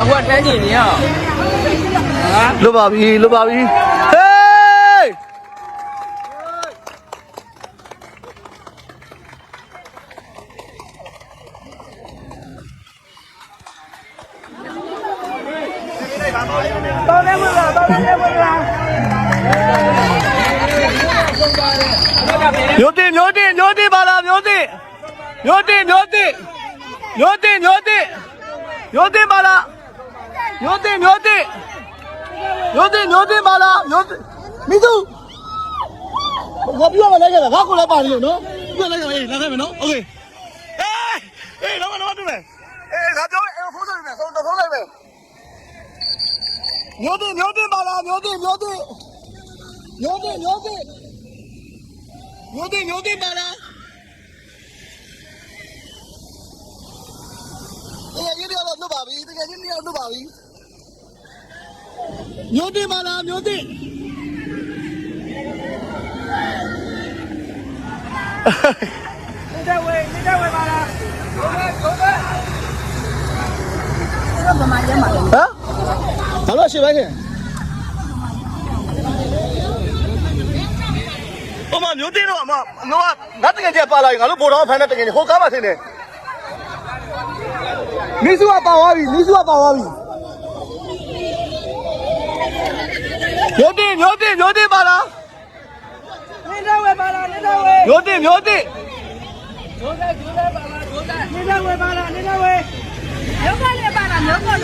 အခုကထမ်းကျင်နေရအောင်ဟာလွတ်ပါပြီလွတ်ပါပြီဟေးတော်လည်းမလားတော်လည်းမလားမျိုးတင်မျိုးတင်မျိုးတင်ပါလားမျိုးတင်မျိုးတင်မျိုးတင်မျိုးတင်မျိုးတင်မျိုးတင်ပါလား မျိုးတင်မျိုးတင်မျိုးတင်မျိုးတင်ပါလားမျိုးတင်မိသူငါပြောမလိုက်ကြတာငါကိုလည်းပါနေလို့နော်ပြောလိုက်ကြအေးလာခဲ့မယ်နော်โอเคအေးအေးတော့တော့တူမယ်အေးငါပြောအေးဖိုးတယ်မယ်ဆုံးတော့လိုက်မယ်မျိုးတင်မျိုးတင်ပါလားမျိုးတင်မျိုးတင်မျိုးတင်မျိုးတင် မျိုးတင်မျိုးတင်ပါလားအေးရေးရတော့လွတ်ပါပြီတကယ်ချင်းနေတော့လွတ်ပါပြီ မျိုးတင်ပါလားမျိုးတင်နေတဲ့ဝေးနေတဲ့ဝေးပါလားဒုက္ခဒုက္ခဟမ်ဘာလို့ရှိပါခင်အမမျိုးတင်တော့အမငါငါတကယ်ကြီးပါလာရင်ငါတို့ဘောတော်ဖမ်းတဲ့တကယ်ကြီးဟိုကားမှဆင်းနေမိစုကပါသွားပြီမိစုကပါသွားပြီ မျိုးတင်မျိုးတင်မျိုးတင်ပါလားနေတဲ့ဝေးပါလားနေတဲ့ဝေးမျိုးတင်မျိုးတင်ဒုက္ခဒုက္ခပါလားဒုက္ခနေတဲ့ဝေးပါလားနေတဲ့ဝေးမျိုးကလေးပါလားမျိုးကလေး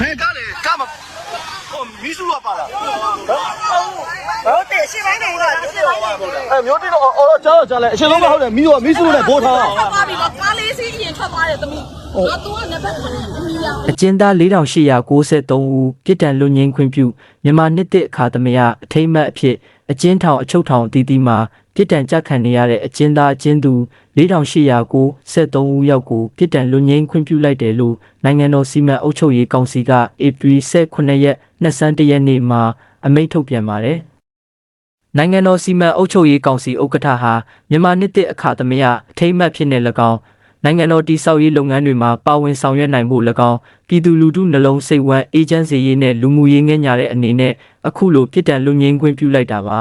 ဟဲ့ကားလေကားမဟိုမိစုကပါလားဟုတ်တယ်ရှင်းပိုင်းနေကရှင်းပိုင်းနေအဲမျိုးတင်တော့အော်တော့ကြားတော့ကြားလဲအရှင်လုံးမဟုတ်တယ်မိစုကမိစုနဲ့ဘိုးထားထွက်သွားပြီတော့ကားလေးစီးအရင်ထွက်သွားတယ်သမီး ငါသူကလည်းဘက်ကအမီရောအကျဉ်းသား4893ဦးပြည်တံလွတ်ငင်းခွင့်ပြုမြန်မာနှစ်သစ်အခါသမယအထိမ့်မှတ်အဖြစ်အကျဉ်းထောင်အချုပ်ထောင်အသီးသီးမှာပြည်တံကြခံနေရတဲ့အကျဉ်းသားအကျဉ်းသူ4893ဦးယောက်ကိုပြည်တံလွတ်ငင်းခွင့်ပြုလိုက်တယ်လို့နိုင်ငံတော်စီမံအုပ်ချုပ်ရေးကောင်စီကဧပြီ18ရက်21ရက်နေ့မှာအမိန့်ထုတ်ပြန်ပါတယ်။နိုင်ငံတော်စီမံအုပ်ချုပ်ရေးကောင်စီဥက္ကဋ္ဌဟာမြန်မာနှစ်သစ်အခါသမယအထိမ့်မှတ်ဖြစ်နေ၎င်း နိုင်ငံတော်တည်ဆောက်ရေးလုပ်ငန်းတွေမှာပါဝင်ဆောင်ရွက်နိုင်ဖို့၎င်းပြည်သူလူထုနှလုံးစိတ်ဝမ်းအေဂျင့်စီရေးနဲ့လူမှုရေးငဲ့ညာတဲ့အနေနဲ့အခုလိုပြည်တံလူငင်းခွင့်ပြုလိုက်တာပါ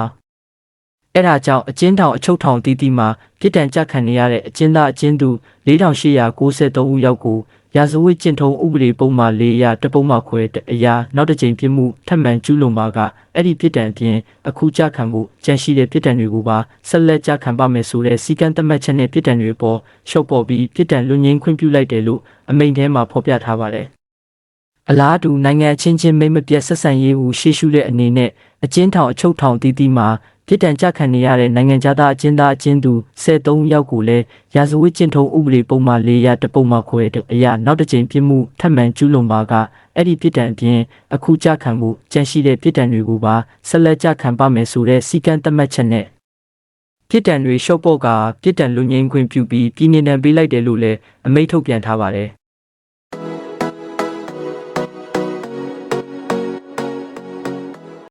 အဲ့ဒါကြောင့်အကျဉ်းထောင်အချုပ်ထောင်တီးတီးမှာပြည်တံကြခံနေရတဲ့အကျဉ်းသားအကျဉ်းသူ4893ဦးယောက်ကို ရာဇဝတ်ကျင့်ထုံးဥပဒေပုံမှန်၄အရတပုံမှခွဲတဲ့အရာနောက်တစ်ကြိမ်ပြစ်မှုထပ်မံကျူးလွန်ပါကအဲ့ဒီပြည်တံအပြင်အခုကြခံမှုကြန့်ရှိတဲ့ပြည်တံတွေကိုပါဆက်လက်ကြခံပါမယ်ဆိုတဲ့စီကံသတ်မှတ်ချက်နဲ့ပြည်တံတွေပေါ်ရှုပ်ပေါ်ပြီးပြည်တံလူငင်းခွင့်ပြုလိုက်တယ်လို့အမိန့်ထဲမှာဖော်ပြထားပါတယ်အလားတူနိုင်ငံချင်းချင်းမိတ်မပြတ်ဆက်ဆံရေးကိုရှေ့ရှုတဲ့အနေနဲ့အကျဉ်းထောင်အချုပ်ထောင်တည်တည်မှာ ပြည်တံကြခံနေရတဲ့နိုင်ငံသားအကျဉ်းသားအကျဉ်းသူ73ယောက်ကိုလည်းရာဇဝတ်ကျင့်ထုံးဥပဒေပုံမှန်၄ရတပုံမှခွဲတဲ့အရာနောက်တစ်ကြိမ်ပြစ်မှုထပ်မံကျူးလွန်ပါကအဲ့ဒီပြည်တံအပြင်အခုကြခံမှုကြန့်ရှိတဲ့ပြည်တံတွေကိုပါဆက်လက်ကြခံပါမယ်ဆိုတဲ့စီကံသတ်မှတ်ချက်နဲ့ပြည်တံတွေရှုပ်ပေါ့ကပြည်တံလူငင်းခွင့်ပြုပြီးပြည်နေတံပေးလိုက်တယ်လို့လည်းအမိန့်ထုတ်ပြန်ထားပါတယ်